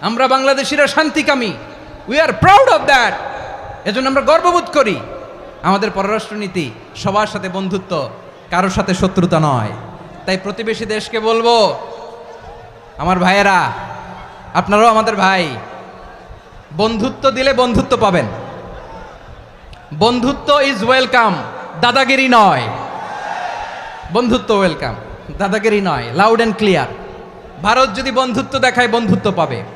আমরা বাংলাদেশিরা শান্তিকামী। We are proud of that এজন্য আমরা গর্ববোধ করি। আমাদের পররাষ্ট্রনীতি সবার সাথে বন্ধুত্ব, কারোর সাথে শত্রুতা নয়। তাই প্রতিবেশী দেশকে বলব, আমার ভাইয়েরা, আপনারাও আমাদের ভাই, বন্ধুত্ব দিলে বন্ধুত্ব পাবেন। বন্ধুত্ব ইজ ওয়েলকাম দাদাগিরি নয়। বন্ধুত্ব ওয়েলকাম দাদাগিরি নয় লাউড অ্যান্ড ক্লিয়ার ভারত যদি বন্ধুত্ব দেখায়, বন্ধুত্ব পাবে।